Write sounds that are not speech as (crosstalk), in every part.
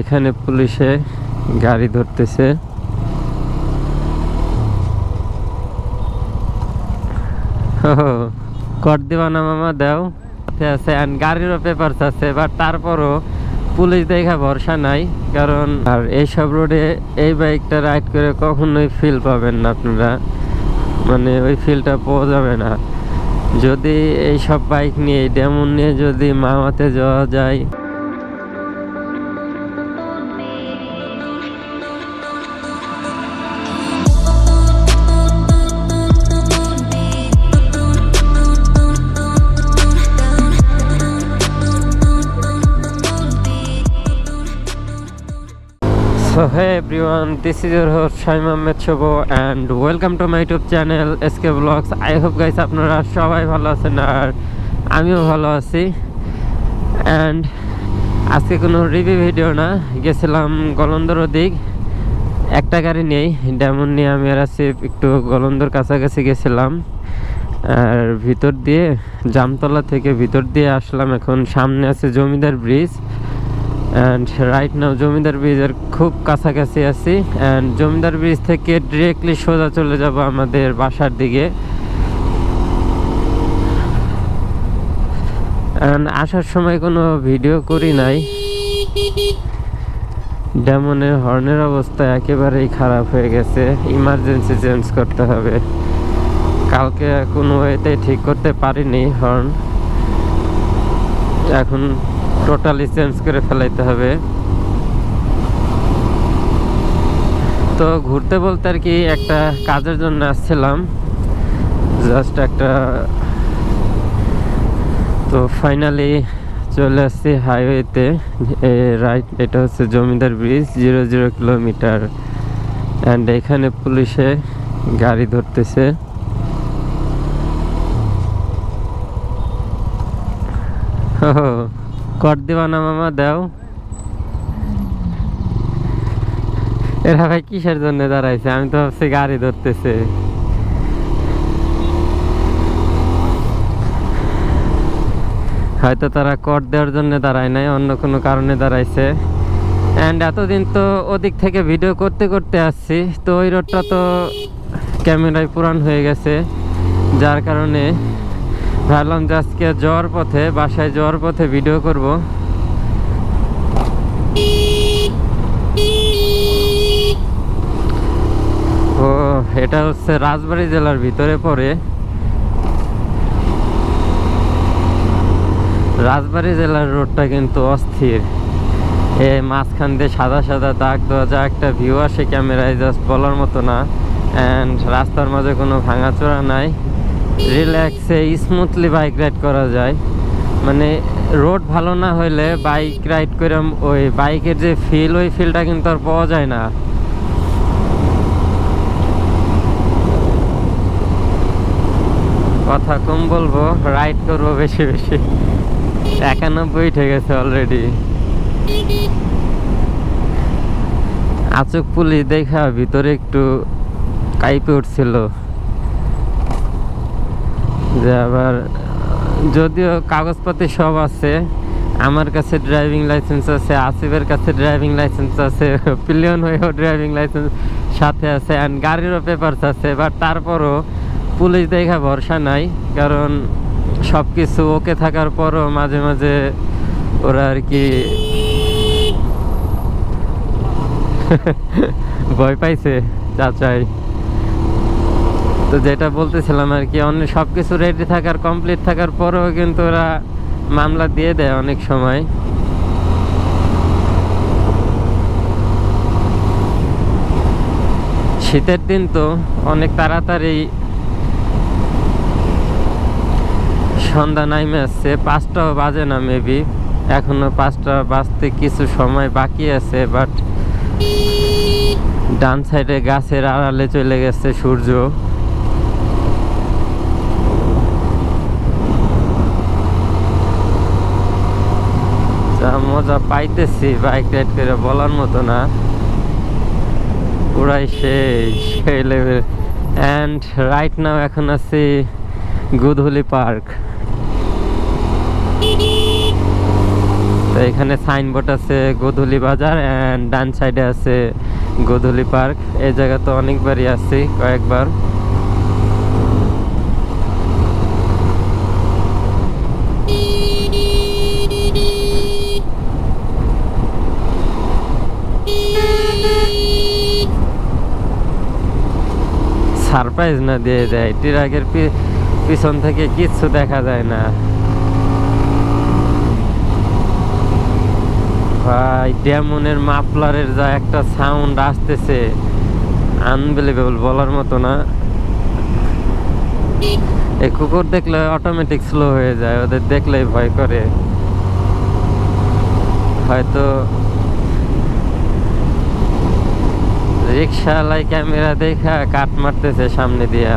এখানে পুলিশে গাড়ি ধরতেছে। কর দিবা না মামা, দাও। আছে গাড়িরও পেপারস আছে বাট তারপরও পুলিশ দেখা ভরসা নাই, কারণ আর এইসব রোডে এই বাইকটা রাইড করে কখনোই ফিল পাবেন না আপনারা। মানে ওই ফিলটা পাওয়া যাবে না। যদি এইসব বাইক নিয়ে ডেমন নিয়ে যদি মামাতে যাওয়া যায়। So hey everyone, this is your host Shaim Ahmed Shobo and welcome to my YouTube channel SK Vlogs. I hope guys আপনারা সবাই ভালো আছেন আর আমিও ভালো আছি। অ্যান্ড আজকে কোনো রিভিউ ভিডিও না গেছিলাম গলন্দর দিক। একটা গাড়ি নেই ডেমন নিয়ে আমি আর আসিফ একটু গলন্দর কাছাকাছি গেছিলাম। আর ভিতর দিয়ে জামতলা থেকে ভিতর দিয়ে আসলাম এখন সামনে আছে Zamindar bridge. And right now Zamindar ব্রিজের খুব কাছাকাছি আছি। অ্যান্ড জমিদার ব্রিজ থেকে ডিরেক্টলি সোজা চলে যাব আমাদের বাসার দিকে। অ্যান্ড আসার সময় কোনো ভিডিও করি নাই। ডেমনের হর্নের অবস্থা একেবারেই খারাপ হয়ে গেছে। ইমার্জেন্সি চেঞ্জ করতে হবে। কালকে কোনো ওয়েতে ঠিক করতে পারিনি হর্ন এখন টোটালি চেঞ্জ করে ফেলাইতে হবে। তো ঘুরতে বলতে আর কি একটা কাজের জন্য আসছিলাম। জাস্ট একটা তো ফাইনালি চলে আসছি হাইওয়েতে রাইট এটা হচ্ছে Zamindar bridge zero zero kilometre and এখানে পুলিশে গাড়ি ধরতেছে। কর দিবা না মামা, দাও। এরা ভাই কিসের জন্য দাঁড়াইছে? আমি তো ভাবছি গাড়ি ধরতেছে। হয়তো তারা কর দেওয়ার জন্য দাঁড়ায় নাই, অন্য কোনো কারণে দাঁড়াইছে। অ্যান্ড এতদিন তো ওদিক থেকে ভিডিও করতে করতে আসছি, তো ওই রোডটা তো ক্যামেরায় পুরান হয়ে গেছে। যার কারণে ভাবলাম যে আজকে যাওয়ার পথে, বাসায় যাওয়ার পথে ভিডিও করব। ও, এটা হচ্ছে রাজবাড়ী জেলার ভিতরে পড়ে। রাজবাড়ী জেলার রোডটা কিন্তু অস্থির। এ মাঝখান দিয়ে সাদা সাদা দাগ দেওয়া যা একটা ভিউ আসে ক্যামেরায় জাস্ট বলার মতো না। অ্যান্ড রাস্তার মাঝে কোনো ভাঙাচোরা নাই। রিল্যাক্সে স্মুথলি বাইক রাইড করা যায়। মানে রোড ভালো না হইলে বাইক রাইড করে ওই বাইকের যে ফিল ওই ফিলটা কিন্তু আর পাওয়া যায় না। কথা কম বলব রাইড করব বেশি বেশি। একানব্বই উঠে গেছে অলরেডি আচক পুলিশ দেখা ভিতরে একটু কাইপে উঠছিল। যে আবার, যদিও কাগজপাতি সব আছে, আমার কাছে ড্রাইভিং লাইসেন্স আছে, আসিফের কাছে ড্রাইভিং লাইসেন্স আছে, (laughs) পিলিয়ন হয়েও ড্রাইভিং লাইসেন্স সাথে আছে অ্যান্ড গাড়িরও পেপারস আছে বাট তারপরও পুলিশ দেখা ভরসা নাই, কারণ সব কিছু ওকে থাকার পরও মাঝে মাঝে ওরা আর কি (laughs) ভয় পাইছে, চাচাই। তো যেটা বলতেছিলাম আর কি, অন্য সব কিছু রেডি থাকার কমপ্লিট থাকার পরেও কিন্তু ওরা মামলা দিয়ে দেয় অনেক সময়। শীতের দিন তো অনেক তাড়াতাড়ি সন্ধ্যা নাইমে আসছে, পাঁচটাও বাজে না মেবি এখনও পাঁচটা বাজতে কিছু সময় বাকি আছে বাট ডান সাইডে গাছের আড়ালে চলে গেছে সূর্য। যা মজা পাইতেছি বাইক রাইড করে বলার মতো না। পুরাই সেই সেই লেভেল অ্যান্ড রাইট নাও এখন আছি গুদহুলি পার্ক। তো এখানে সাইনবোর্ড আছে গোধূলি বাজার অ্যান্ড ডান সাইডে আছে গোধূলি পার্ক। এই জায়গা তো অনেকবারই আসছি কয়েকবার। সারপ্রাইজ না দিয়ে দেয়? ট্রাকের পিছন থেকে কিচ্ছু দেখা যায় না। ভাই, ডেমনের মাফলারের যা একটা সাউন্ড আসতেছে। আনবিলিভেবল বলার মতো না। এই কুকুর দেখলে অটোমেটিক স্লো হয়ে যায়, ওদের দেখলেই ভয় করে। হয়তো রিক্সাওয়ালাই ক্যামেরা দেখা কাট মারতেছে সামনে দিয়া।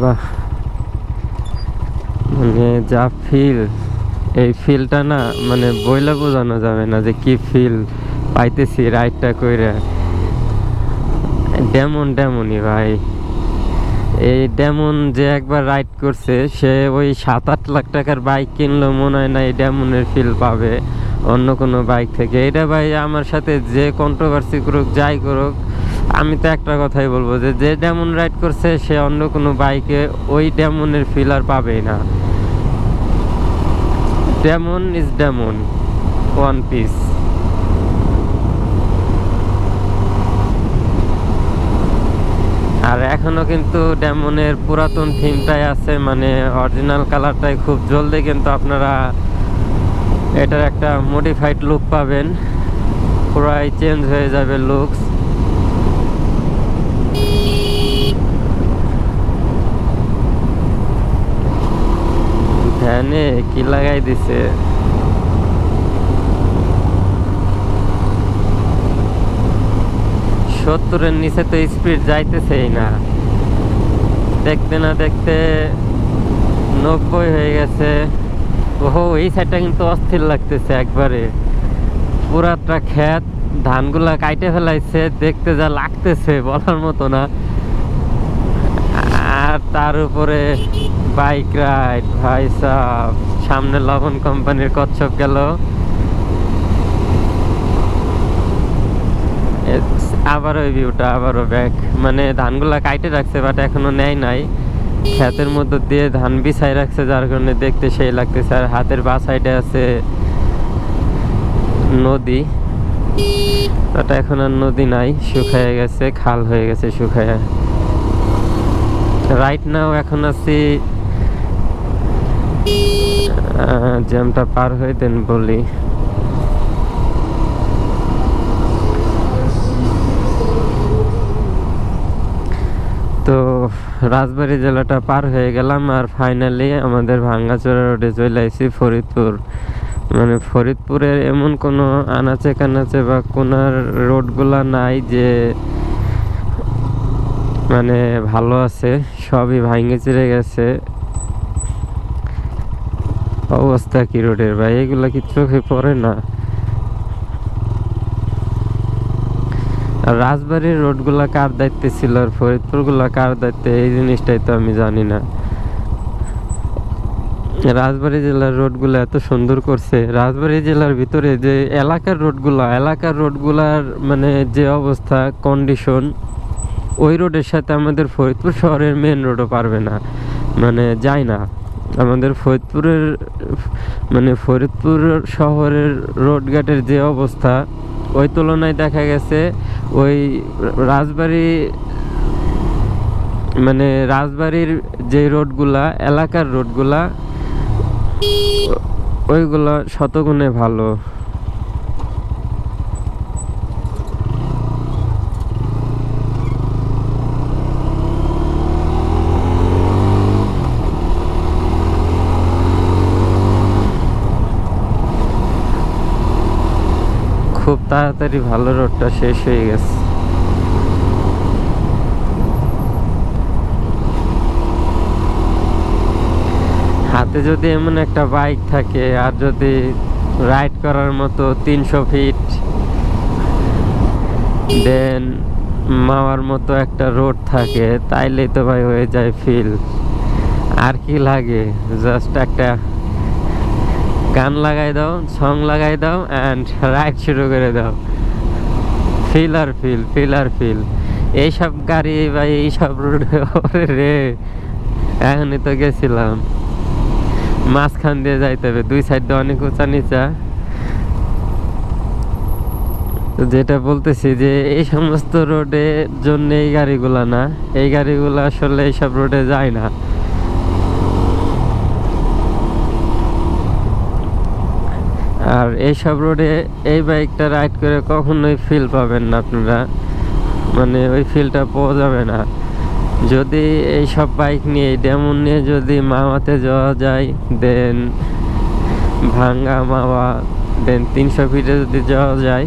বাহ। মানে যা ফিল এই ফিলটা না মানে বইলা বোঝানো যাবে না যে কি ফিল পাইতেছি রাইডটা কইরা। ডেমন ডেমনই ভাই। এই ডেমন যে একবার রাইড করছে, সে ওই সাত আট লাখ টাকার বাইক কিনলো, মনে হয় না এই ডেমনের ফিল পাবে অন্য কোনো বাইক থেকে। এটা ভাই আমার সাথে যে কন্ট্রোভার্সি করুক, যাই করুক, আমি তো একটা কথাই বলব যে যে ডেমন রাইড করছে, সে অন্য কোনো বাইকে ওই ডেমনের ফিল আর পাবেই না। Demon is demon one piece আর এখনও কিন্তু ডেমনের পুরাতন থিমটাই আছে মানে অরিজিনাল কালারটাই খুব জলদি কিন্তু আপনারা এটার একটা মডিফাইড লুক পাবেন। পুরাই চেঞ্জ হয়ে যাবে লুকস ভ্যানে কি লাগাই দিছে? সত্তরের নিচে তো স্পিড যাইতেছেই না। দেখতে না দেখতে নব্বই হয়ে গেছে। ওহো, এই সাইডটা কিন্তু অস্থির লাগতেছে একবারে। পুরাটা ক্ষেত, ধানগুলা কাইটে ফেলাইছে, দেখতে যা লাগতেছে বলার মতো না। আর তার উপরে বাইক রাইড ভাই সাহ সামনে লবণ কোম্পানির কচ্ছপ গেল। আবার ওই ভিউটা আবারও ব্যাক মানে ধানগুলা কাইটে রাখছে বাট এখনও নেয় নাই। ক্ষেতের মধ্যে দিয়ে ধান বিছাই রাখছে, যার কারণে দেখতে সেই লাগতেছে। আর হাতের বা সাইডে আছে নদী। ওটা এখন আর নদী নাই, শুকায় গেছে, খাল হয়ে গেছে শুকায়। রাইট নাও এখন আছি জ্যামটা পার হয়ে দেন বলি। রাজবাড়ী জেলাটা পার হয়ে গেলাম আর ফাইনালি আমাদের ভাঙ্গাচোরা রোডে চলে আসি ফরিদপুর। মানে ফরিদপুরের এমন কোনো আনাচে কানাচে বা কোনার রোডগুলা নাই যে মানে ভালো আছে, সবই ভাঙ্গে চিরে গেছে। অবস্থা কি রোডের ভাই? এগুলা কি চোখে পড়ে না? রাজবাড়ির রোডগুলা কার দায়িত্বে ছিল আর ফরিদপুরগুলা কার দায়িত্বে, এই জিনিসটাই তো আমি জানি না। রাজবাড়ী জেলার রোডগুলো এত সুন্দর করছে। রাজবাড়ী জেলার ভিতরে যে এলাকার রোডগুলা, এলাকার রোডগুলার মানে যে অবস্থা কন্ডিশন ওই রোডের সাথে আমাদের ফরিদপুর শহরের মেন রোডও পারবে না। মানে যায় না। আমাদের ফরিদপুরের মানে ফরিদপুর শহরের রোডঘাটের যে অবস্থা ওই তুলনায় দেখা গেছে, ওই রাজবাড়ি মানে রাজবাড়ির যে রোডগুলা, এলাকার রোডগুলা ওইগুলো শতগুণে ভালো। খুব তাড়াতাড়ি ভালো রোডটা শেষ হয়ে গেছে। হাতে যদি এমন একটা বাইক থাকে, আর যদি রাইড করার মতো তিনশো ফিট দেন মাওয়ার মতো একটা রোড থাকে, তাইলেই তো ভাই হয়ে যায় ফিল আর কি লাগে? জাস্ট একটা গান লাগাই দাও সং লাগাই দাও অ্যান্ড রাইড শুরু করে দাও। ফিল আর ফিল ফিল আর ফিল এইসব গাড়ি বা এইসব রোডে রে। এখনই তো গেছিলাম। মাঝখান দিয়ে যাইতে হবে, দুই সাইড দিয়ে অনেক উঁচা নিচা। যেটা বলতেছি যে, এই সমস্ত রোডের জন্য এই গাড়িগুলা না। এই গাড়িগুলো আসলে এইসব রোডে যায় না। আর এইসব রোডে এই বাইকটা রাইড করে কখনোই ফিল পাবেন না আপনারা। মানে ওই ফিলটা পাওয়া যাবে না। যদি এই সব বাইক নিয়ে ডেমন নিয়ে যদি মাওয়াতে যাওয়া যায় দেন ভাঙ্গা মাওয়া দেন তিনশো ফিটে যদি যাওয়া যায়,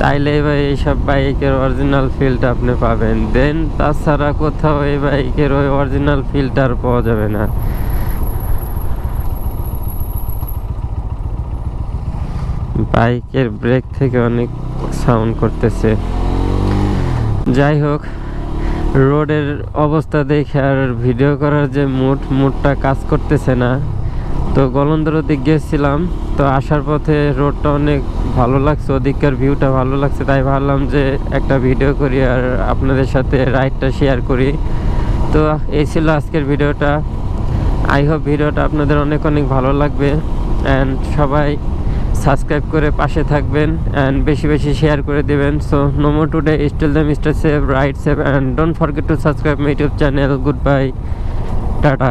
তাইলে এবার এইসব বাইকের অরিজিনাল ফিলটা আপনি পাবেন। দেন তাছাড়া কোথাও এই বাইকের ওই অরিজিনাল ফিলটা আর পাওয়া যাবে না। বাইকের ব্রেক থেকে অনেক সাউন্ড করতেছে। যাই হোক, রোডের অবস্থা দেখে আর ভিডিও করার যে মুড, মুডটা কাজ করতেছে না। তো গলন্দর দিক গেছিলাম, তো আসার পথে রোডটা অনেক ভালো লাগছে ওদিককার ভিউটা ভালো লাগছে, তাই ভাবলাম যে একটা ভিডিও করি আর আপনাদের সাথে রাইডটা শেয়ার করি। তো এই ছিল আজকের ভিডিওটা আই হোপ ভিডিওটা আপনাদের অনেক অনেক ভালো লাগবে। অ্যান্ড সবাই সাবস্ক্রাইব করে পাশে থাকবেন অ্যান্ড বেশি বেশি শেয়ার করে দেবেন। So নোমো today still the mister save right save and don't forget to subscribe my YouTube channel good bye tata